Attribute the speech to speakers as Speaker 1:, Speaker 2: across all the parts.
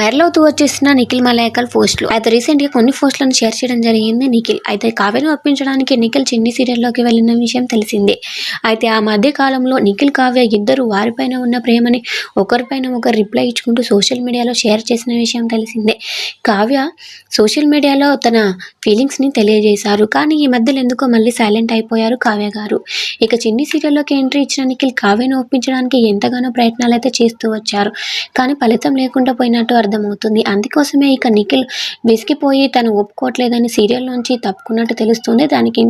Speaker 1: Viral అవుతూ వచ్చేసిన నిఖిల్ మలయకల్ పోస్టులు. అయితే రీసెంట్గా కొన్ని పోస్టులను షేర్ చేయడం జరిగింది నిఖిల్. అయితే కావ్యను ఒప్పించడానికి నిఖిల్ చిన్ని సీరియల్లోకి వెళ్ళిన విషయం తెలిసిందే. అయితే ఆ మధ్య కాలంలో నిఖిల్ కావ్య ఇద్దరు వారిపైన ఉన్న ప్రేమని ఒకరిపైన ఒకరు రిప్లై ఇచ్చుకుంటూ సోషల్ మీడియాలో షేర్ చేసిన విషయం తెలిసిందే. కావ్య సోషల్ మీడియాలో తన ఫీలింగ్స్ని తెలియజేశారు. కానీ ఈ మధ్యలో ఎందుకో మళ్ళీ సైలెంట్ అయిపోయారు కావ్య గారు. ఇక చిన్ని సీరియల్లోకి ఎంట్రీ ఇచ్చిన నిఖిల్ కావ్యను ఒప్పించడానికి ఎంతగానో ప్రయత్నాలు అయితే చేస్తూ వచ్చారు. కానీ ఫలితం లేకుండా పోయినట్టు అర్థమవుతుంది. అందుకోసమే ఇక నిఖిల్ విసిగిపోయి తను ఒప్పుకోవట్లేదని సీరియల్ నుంచి తప్పుకున్నట్టు తెలుస్తుంది. దానికి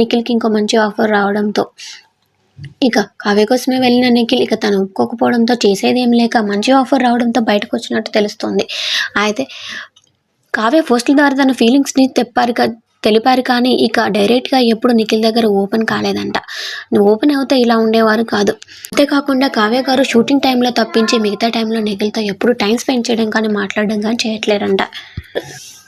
Speaker 1: నిఖిల్కి ఇంకో మంచి ఆఫర్ రావడంతో. ఇక కావ్య కోసమే వెళ్ళిన నిఖిల్ ఇక తను ఒప్పుకోకపోవడంతో చేసేది ఏం లేక మంచి ఆఫర్ రావడంతో బయటకు వచ్చినట్టు తెలుస్తుంది. అయితే కావ్య పోస్టుల ద్వారా తన ఫీలింగ్స్ని తెప్పారు కదా తెలిపారు కానీ ఇక డైరెక్ట్గా ఎప్పుడు నిఖిల్ దగ్గర ఓపెన్ కాలేదంట. ఓపెన్ అవుతే ఇలా ఉండేవారు కాదు. అంతేకాకుండా కావ్య గారు షూటింగ్ టైంలో తప్పించి మిగతా టైంలో నిఖిల్తో ఎప్పుడు టైం స్పెండ్ చేయడం కానీ మాట్లాడడం కానీ చేయట్లేరంట.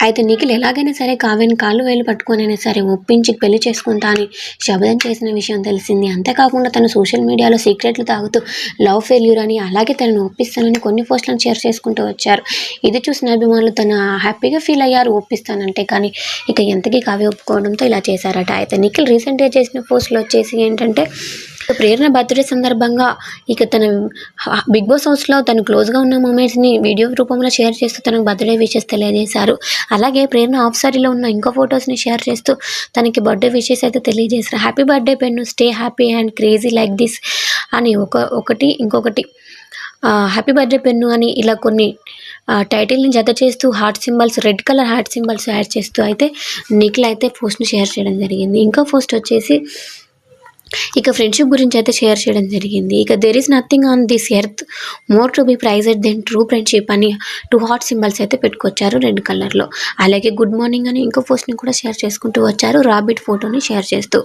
Speaker 1: అయితే నిఖిల్ ఎలాగైనా సరే కావ్యని కాళ్ళు వేలు పట్టుకునైనా సరే ఒప్పించి పెళ్ళి చేసుకుంటా అని శబదం చేసిన విషయం తెలిసింది. అంతేకాకుండా తను సోషల్ మీడియాలో సీక్రెట్లు తాగుతూ లవ్ ఫెయిల్యూర్ అని అలాగే తనను ఒప్పిస్తానని కొన్ని పోస్టులను షేర్ చేసుకుంటూ వచ్చారు. ఇది చూసిన అభిమానులు తను హ్యాపీగా ఫీల్ అయ్యారు. ఒప్పిస్తానంటే కానీ ఇక ఎంతకీ కావ్య ఒప్పుకోవడంతో ఇలా చేశారట. అయితే నిఖిల్ రీసెంట్గా చేసిన పోస్టులు వచ్చేసి ఏంటంటే ప్రేరణ బర్త్డే సందర్భంగా ఇక తన బిగ్ బాస్ హౌస్లో తను క్లోజ్గా ఉన్న మూమెంట్స్ని వీడియో రూపంలో షేర్ చేస్తూ తనకు బర్త్డే విషెస్ తెలియజేశారు. అలాగే ప్రేరణ ఆఫ్ సారీలో ఉన్న ఇంకో ఫొటోస్ని షేర్ చేస్తూ తనకి బర్త్డే విషెస్ అయితే తెలియజేశారు. Happy birthday pen stay happy and crazy like this అని ఒక ఒకటి ఇంకొకటి. హ్యాపీ బర్త్డే పెన్ను అని ఇలా కొన్ని టైటిల్ని జత చేస్తూ heart symbols red colour heart symbols add చేస్తూ అయితే నిఖిల్ అయితే పోస్ట్ని షేర్ చేయడం జరిగింది. ఇంకో పోస్ట్ వచ్చేసి ఇక ఫ్రెండ్షిప్ గురించి అయితే షేర్ చేయడం జరిగింది. ఇక there is nothing on this earth more to be prized than true friendship అని టూ హాట్ సింబల్స్ అయితే పెట్టుకొచ్చారు రెడ్ కలర్లో అలాగే గుడ్ మార్నింగ్ అని ఇంకో పోస్ట్ని కూడా షేర్ చేసుకుంటూ వచ్చారు. రాబిట్ ఫోటోని షేర్ చేస్తూ.